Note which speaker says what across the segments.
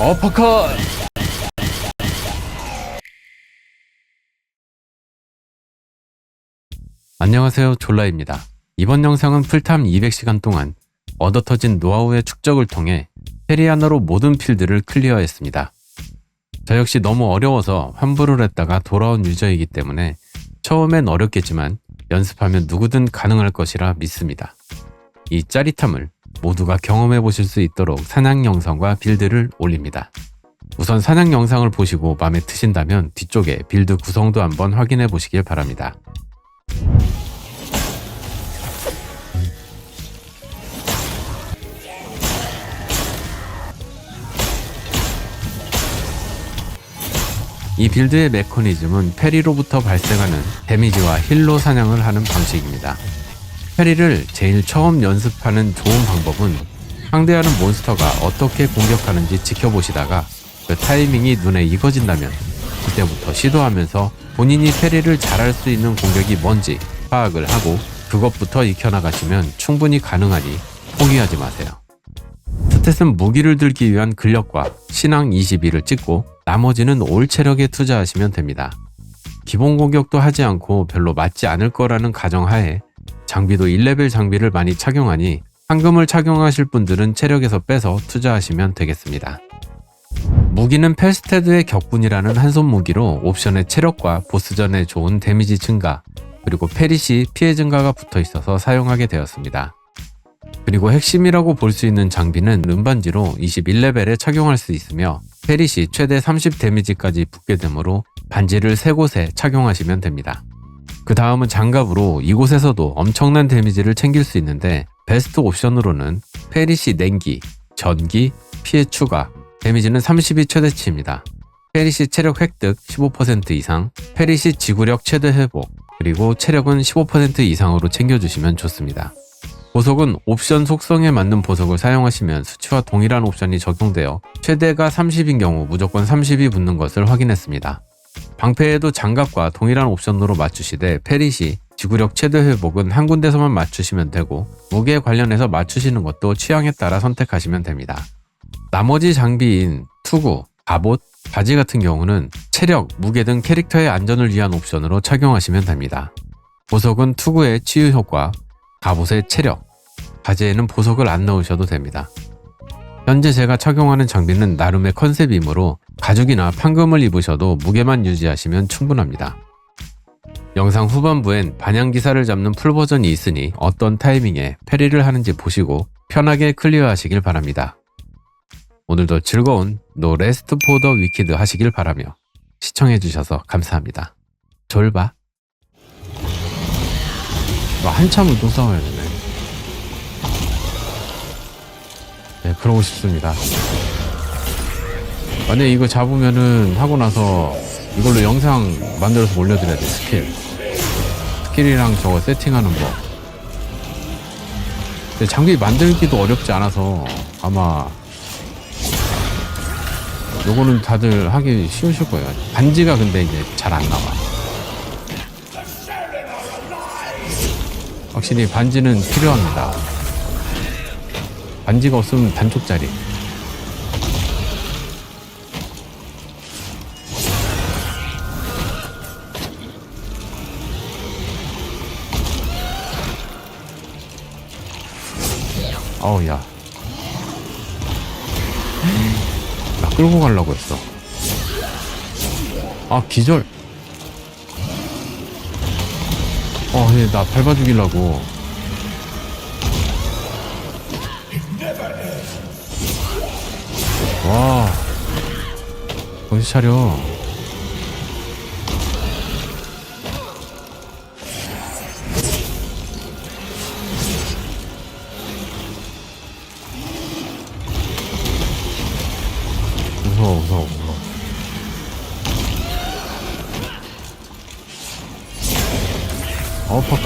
Speaker 1: 어퍼컷! 안녕하세요 졸라입니다. 이번 영상은 풀탐 200시간 동안 얻어터진 노하우의 축적을 통해 페리아너로 모든 필드를 클리어했습니다. 저 역시 너무 어려워서 환불을 했다가 돌아온 유저이기 때문에 처음엔 어렵겠지만 연습하면 누구든 가능할 것이라 믿습니다. 이 짜릿함을 모두가 경험해 보실 수 있도록 사냥 영상과 빌드를 올립니다. 우선 사냥 영상을 보시고 마음에 드신다면 뒤쪽에 빌드 구성도 한번 확인해 보시길 바랍니다. 이 빌드의 메커니즘은 페리로부터 발생하는 데미지와 힐로 사냥을 하는 방식입니다. 페리를 제일 처음 연습하는 좋은 방법은 상대하는 몬스터가 어떻게 공격하는지 지켜보시다가 그 타이밍이 눈에 익어진다면 그때부터 시도하면서 본인이 페리를 잘할 수 있는 공격이 뭔지 파악을 하고 그것부터 익혀나가시면 충분히 가능하니 포기하지 마세요. 스탯은 무기를 들기 위한 근력과 신앙 22를 찍고 나머지는 올 체력에 투자하시면 됩니다. 기본 공격도 하지 않고 별로 맞지 않을 거라는 가정하에 장비도 1레벨 장비를 많이 착용하니 황금을 착용하실 분들은 체력에서 빼서 투자하시면 되겠습니다. 무기는 펠스테드의 격분이라는 한손 무기로 옵션에 체력과 보스전에 좋은 데미지 증가, 그리고 페릿이 피해 증가가 붙어 있어서 사용하게 되었습니다. 그리고 핵심이라고 볼 수 있는 장비는 은반지로 21레벨에 착용할 수 있으며 페릿이 최대 30 데미지까지 붙게 되므로 반지를 세 곳에 착용하시면 됩니다. 그 다음은 장갑으로 이곳에서도 엄청난 데미지를 챙길 수 있는데 베스트 옵션으로는 페릿이 냉기, 전기, 피해 추가, 데미지는 30이 최대치입니다. 페릿이 체력 획득 15% 이상, 페릿이 지구력 최대 회복, 그리고 체력은 15% 이상으로 챙겨주시면 좋습니다. 보석은 옵션 속성에 맞는 보석을 사용하시면 수치와 동일한 옵션이 적용되어 최대가 30인 경우 무조건 30이 붙는 것을 확인했습니다. 방패에도 장갑과 동일한 옵션으로 맞추시되 페릿이 지구력 최대 회복은 한 군데서만 맞추시면 되고 무게에 관련해서 맞추시는 것도 취향에 따라 선택하시면 됩니다. 나머지 장비인 투구, 갑옷, 바지 같은 경우는 체력, 무게 등 캐릭터의 안전을 위한 옵션으로 착용하시면 됩니다. 보석은 투구의 치유 효과, 갑옷의 체력, 바지에는 보석을 안 넣으셔도 됩니다. 현재 제가 착용하는 장비는 나름의 컨셉이므로 가죽이나 판금을 입으셔도 무게만 유지하시면 충분합니다. 영상 후반부엔 반향 기사를 잡는 풀 버전이 있으니 어떤 타이밍에 페리를 하는지 보시고 편하게 클리어하시길 바랍니다. 오늘도 즐거운 노 레스트 포더 위키드 하시길 바라며 시청해주셔서 감사합니다. 졸바. 이거 한참을 또 싸워야 되네. 네, 그러고 싶습니다. 만약에 이거 잡으면은 하고 나서 이걸로 영상 만들어서 올려드려야 돼, 스킬. 스킬이랑 저거 세팅하는 거. 근데 장비 만들기도 어렵지 않아서 아마 요거는 다들 하기 쉬우실 거예요. 반지가 근데 이제 잘 안 나와. 확실히 반지는 필요합니다. 반지가 없으면 반쪽짜리. 어우, 야. 나 끌고 가려고 했어. 아, 기절. 어, 얘 나 밟아 죽이려고. 와. 정신 차려.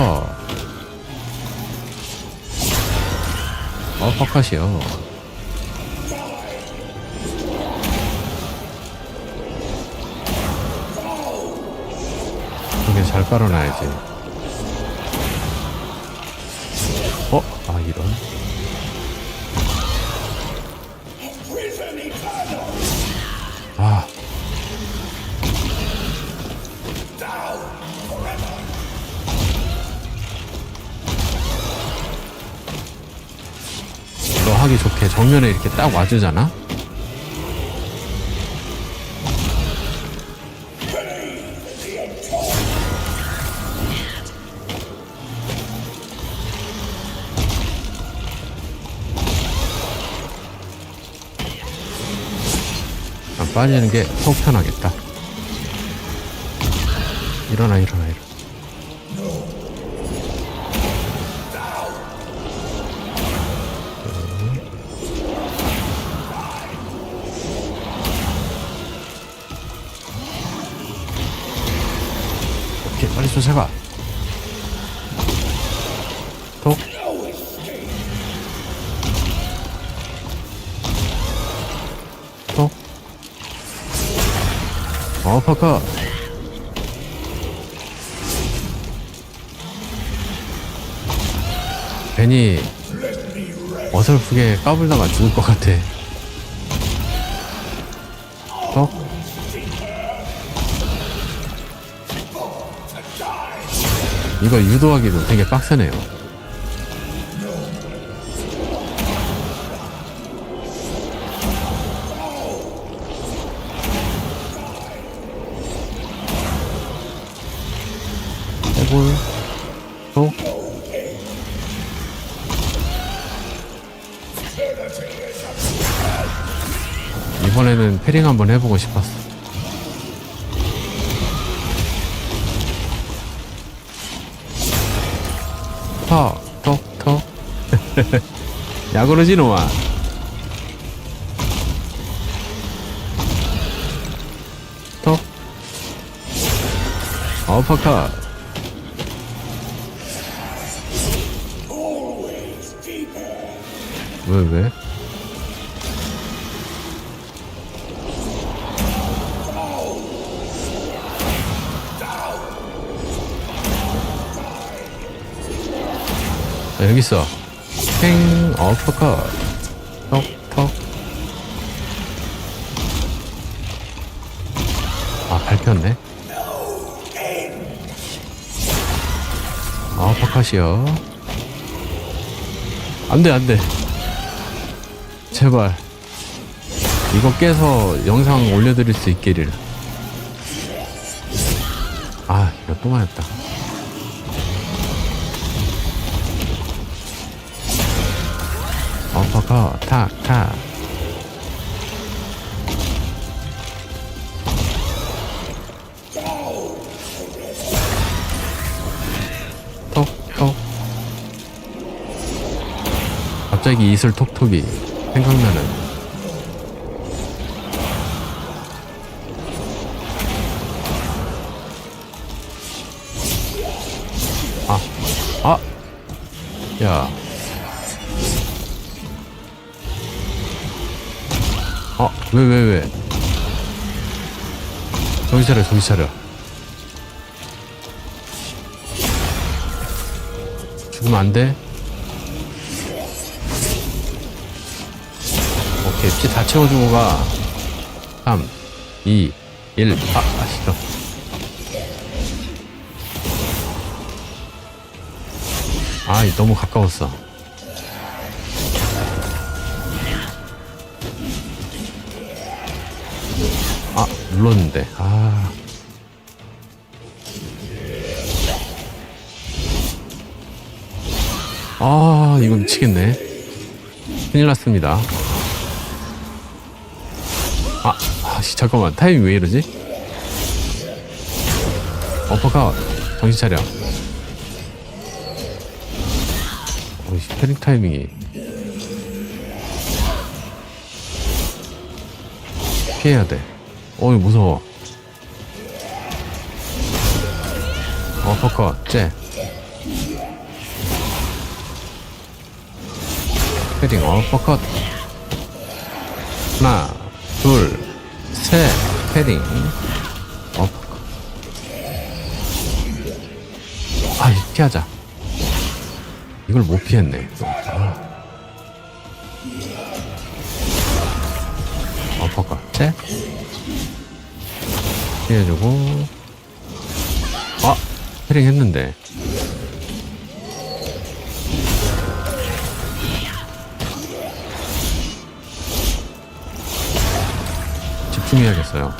Speaker 1: 어퍼컷. 어퍼컷이요. 저게 잘 깔아놔야지. 어? 아, 이런. 하기 좋게 정면에 이렇게 딱 와주잖아? 안 빠지는 게 속 편하겠다. 일어나, 일어나, 쫓아가. 톡. 톡. 어퍼컷. 괜히 어설프게 까불다가 죽을 것 같아. 이걸 유도하기도 되게 빡세네요. 이번에는 패링 한번 해보고 싶었어. 턱, 턱, 턱. 야, 그러지, 놈아. 턱. 어퍼컷. 왜, 왜? 자, 여기 있어. 팽, 어퍼컷. 턱, 턱. 아, 밟혔네. 어퍼컷이요. 안 돼, 안 돼. 제발. 이거 깨서 영상 올려드릴 수 있기를. 아, 이거 또 맞았다. 어퍼컷, 탁, 탁. 톡, 톡. 갑자기 이슬 톡톡이 생각나는. 왜, 왜, 왜? 정신 차려, 정신 차려. 죽으면 안 돼? 오케이, 피 다 채워주고 가. 3, 2, 1. 아, 아, 싫어. 아, 너무 가까웠어. 아, 눌렀는데. 아. 아, 이거 미치겠네. 큰일 났습니다. 아, 아, 씨, 잠깐만. 타이밍 왜 이러지? 어퍼컷. 정신 차려. 어이, 패링 타이밍이. 피해야 돼. 어이, 무서워. 어퍼컷, 째. 패딩 어퍼컷. 하나, 둘, 셋. 패딩. 어퍼컷. 아, 이 피하자. 이걸 못 피했네. 어퍼컷 셋 피해주고. 아 패링 했는데. 집중해야겠어요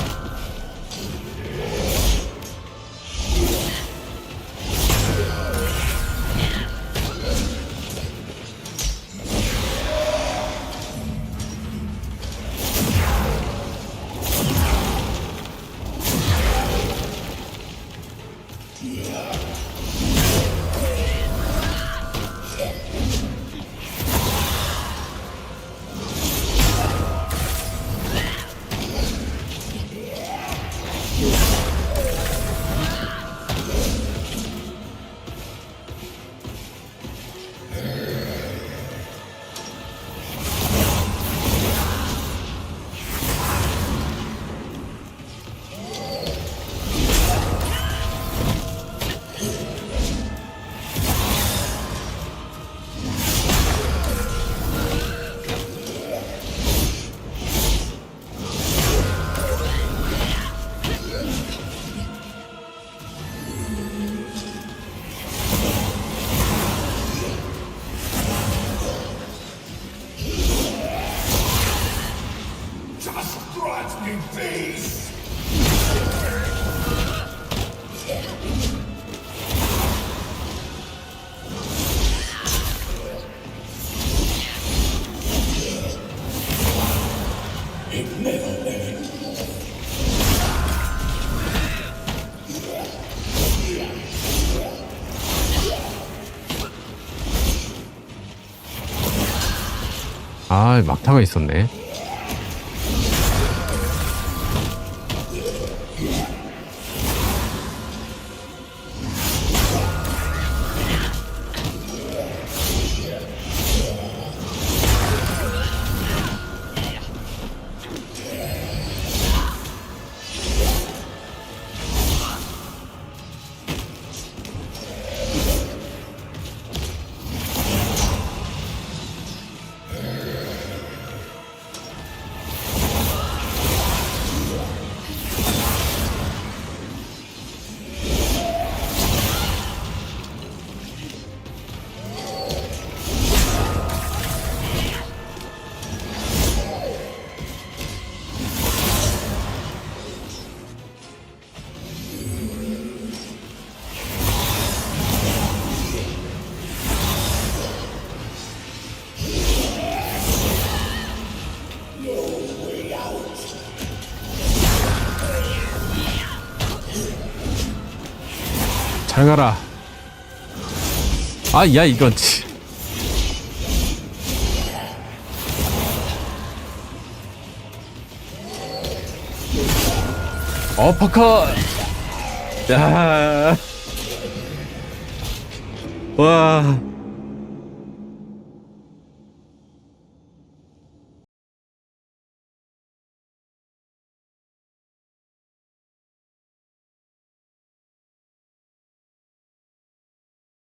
Speaker 1: 아 막타가 있었네 잘 가라 아야 이건 치. 어퍼컷 야. 와